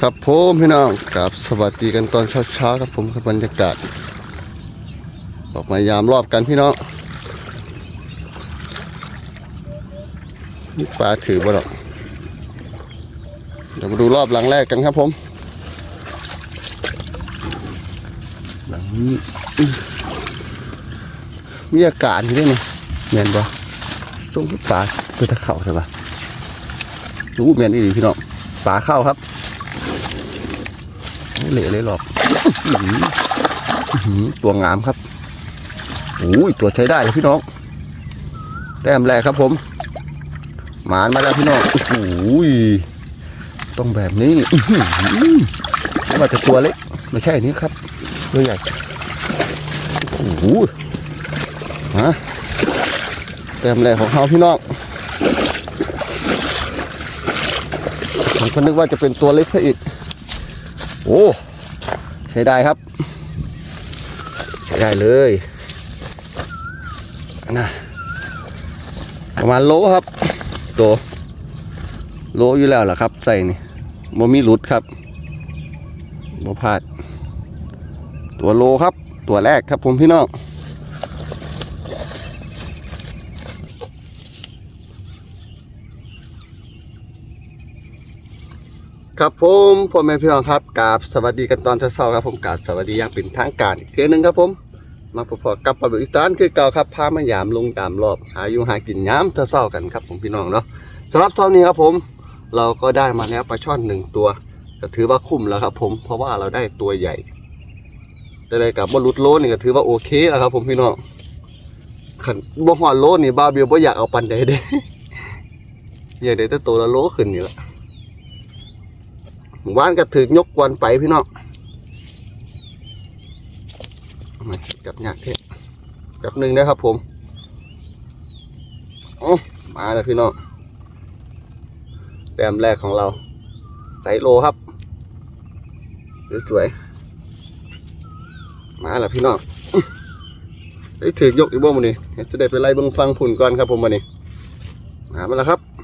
ครับผมพี่น้องครับสวัสดีกันตอนเช้าๆครับผมกับบรรยากาศ ออกมายามรอบกันพี่น้องนี่ปลาถือบ่หรอกเดี๋ยวมาดูรอบหลังแรกกันครับผม หลังนี้มีอากาศอยู่ด้วยนี่แมนบ่ส่งปลาเพื่อตะเข่าใช่ปะรู้แมนอีหลีพี่น้องปลาเข้าครับ เละเลยหรอกตัวงามครับโอ้ยตัวใช้ได้เลยพี่น้องแต้มแรกครับผม หมานมาแล้วพี่น้องโอ้ยต้องแบบนี้ไม่ว่าจะตัวเล็กไม่ใช่อันนี้ครับตัวใหญ่โอ้โหฮะแต้มแรกของเขาพี่น้อง ผมก็นึกว่าจะเป็นตัวเล็กซะอีก โอ้ใช้ได้ครับ ใช้ได้เลยนะประมาณโลครับ ตัวโลอยู่แล้วล่ะครับ ใส่นี่โมมีหลุดครับโมพลาด ตัวโลครับ ตัวแรกครับผมพี่น้อง ครับผมพ่อแม่พี่น้องครับกราบสวัสดีกันตอนเช้าๆครับผมกราบสวัสดีอย่างเป็นทางการอีกเทื่อนึงครับผมมาพบๆกับปาบิสตานคือเก่าครับพามายามลงตามรอบหาอยู่หากินย้ำเช้าๆกันครับผมพี่น้องเนาะสำหรับเช้านี้ครับผม เราก็ได้มาแล้วปลาช่อนหนึ่งตัวก็ถือว่าคุ้มแล้วครับผมเพราะว่าเราได้ตัวใหญ่ แต่ได้กับบอลุดโลนี่ก็ถือว่าโอเคแล้วครับผมพี่น้องขันบ่หอดโลนี่บาเบียวบ่อยากเอาปันใดเด้อยากได้แต่ตัวละโลขึ้นนี่แหละ หมู่บ้านก็ถือยกกวนไปพี่น้องมาจับหยากเทะจับหนึ่งนะครับผมโอ้มาแล้วพี่น้องแต้มแรกของเราใส่โลครับ สวยๆมาแล้วพี่น้องอื้อได้ถือยกอีกบ่มันนี่จะได้ไปไล่เบิ้งฟังผุนก่อนครับผมวันนี้มาแล้วครับ